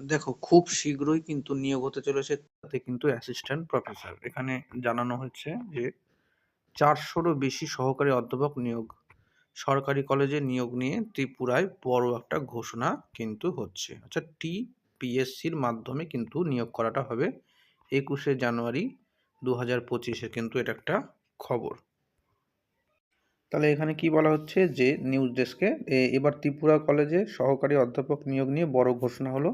দেখো, খুব শীঘ্রই কিন্তু নিয়োগ হতে চলেছে, তাতে কিন্তু অ্যাসিস্ট্যান্ট প্রফেসর এখানে জানানো হচ্ছে যে, চারশোরও বেশি সহকারী অধ্যাপক নিয়োগ, সরকারি কলেজে নিয়োগ নিয়ে ত্রিপুরায় বড় একটা ঘোষণা কিন্তু হচ্ছে। আচ্ছা টি পিএসসির মাধ্যমে কিন্তু নিয়োগ করাটা হবে একুশে জানুয়ারি দু হাজার পঁচিশে কিন্তু এটা একটা খবর। তাহলে এখানে কি বলা হচ্ছে যে, নিউজ ডেস্কে এবার ত্রিপুরা কলেজে সহকারী অধ্যাপক নিয়োগ নিয়ে বড় ঘোষণা হলো।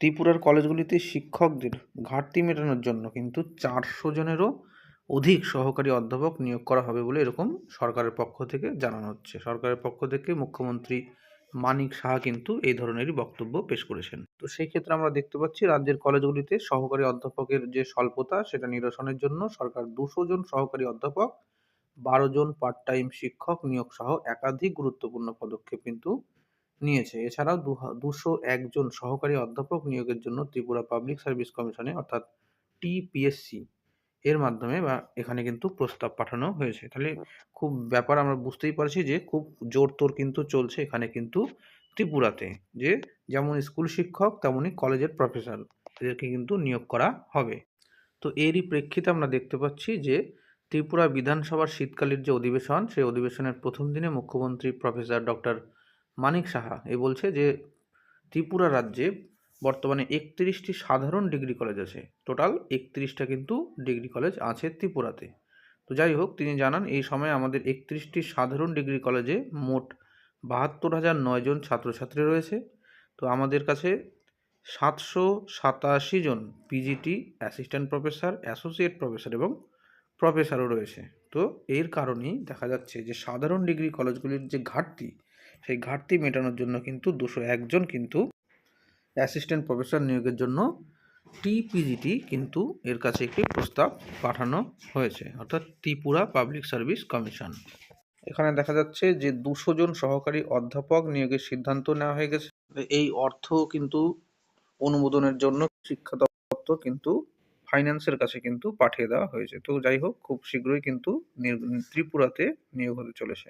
ত্রিপুরার কলেজগুলিতে শিক্ষকদের ঘাটতি মেটানোর জন্য কিন্তু চারশো জনেরও অধিক সহকারী অধ্যাপক নিয়োগ করা হবে বলে এরকম সরকারের পক্ষ থেকে জানানো হচ্ছে। সরকারের পক্ষ থেকে মুখ্যমন্ত্রী মানিক সাহা কিন্তু এই ধরনেরই বক্তব্য পেশ করেছেন। তো সেই ক্ষেত্রে আমরা দেখতে পাচ্ছি, রাজ্যের কলেজগুলিতে সহকারী অধ্যাপকের যে স্বল্পতা, সেটা নিরসনের জন্য সরকার দুশো জন সহকারী অধ্যাপক, বারো জন পার্ট টাইম শিক্ষক নিয়োগ সহ একাধিক গুরুত্বপূর্ণ পদক্ষেপ কিন্তু নিয়েছে। এছাড়াও দুশো একজন সহকারী অধ্যাপক নিয়োগের জন্য ত্রিপুরা পাবলিক সার্ভিস কমিশনে, অর্থাৎ টিপিএসসি, এর মাধ্যমে বা এখানে কিন্তু প্রস্তাব পাঠানো হয়েছে। তাহলে খুব ব্যাপার আমরা বুঝতেই পারছি যে খুব জোর তোর কিন্তু চলছে এখানে কিন্তু ত্রিপুরাতে, যে যেমন স্কুল শিক্ষক তেমনই কলেজের প্রফেসর এদেরকে কিন্তু নিয়োগ করা হবে। তো এরই প্রেক্ষিতে আমরা দেখতে পাচ্ছি যে ত্রিপুরা বিধানসভার শীতকালীন যে অধিবেশন, সেই অধিবেশনের প্রথম দিনে মুখ্যমন্ত্রী প্রফেসর ডক্টর মানিক সাহা। এ বলছে যে, ত্রিপুরা রাজ্যে বর্তমানে একত্রিশটি সাধারণ ডিগ্রি কলেজ আছে। টোটাল একত্রিশটা কিন্তু ডিগ্রি কলেজ আছে ত্রিপুরাতে। তো যাই হোক, তিনি জানান, এই সময় আমাদের একত্রিশটি সাধারণ ডিগ্রি কলেজে মোট বাহাত্তর হাজার নয়জন ছাত্রছাত্রী রয়েছে। তো আমাদের কাছে সাতশো সাতাশি জন PGT, assistant professor, associate professor এবং প্রফেসরও রয়েছে। তো এর কারণেই দেখা যাচ্ছে যে, সাধারণ ডিগ্রি কলেজগুলির যে ঘাটতি সেই ঘাটতি মেটানোর জন্য কিন্তু দুশো একজন কিন্তু অ্যাসিস্ট্যান্ট প্রফেসর নিয়োগের জন্য টিপিজিটি কিন্তু এর কাছে একটি প্রস্তাব পাঠানো হয়েছে, অর্থাৎ ত্রিপুরা পাবলিক সার্ভিস কমিশন এখানে দেখা যাচ্ছে যে দুশো জন সহকারী অধ্যাপক নিয়োগের সিদ্ধান্ত নেওয়া হয়ে গেছে। এই অর্থ কিন্তু অনুমোদনের জন্য শিক্ষা দপ্তর কিন্তু ফাইন্যান্সের কাছে কিন্তু পাঠিয়ে দেওয়া হয়েছে। তো যাই হোক, খুব শীঘ্রই কিন্তু ত্রিপুরাতে নিয়োগ হতে চলেছে।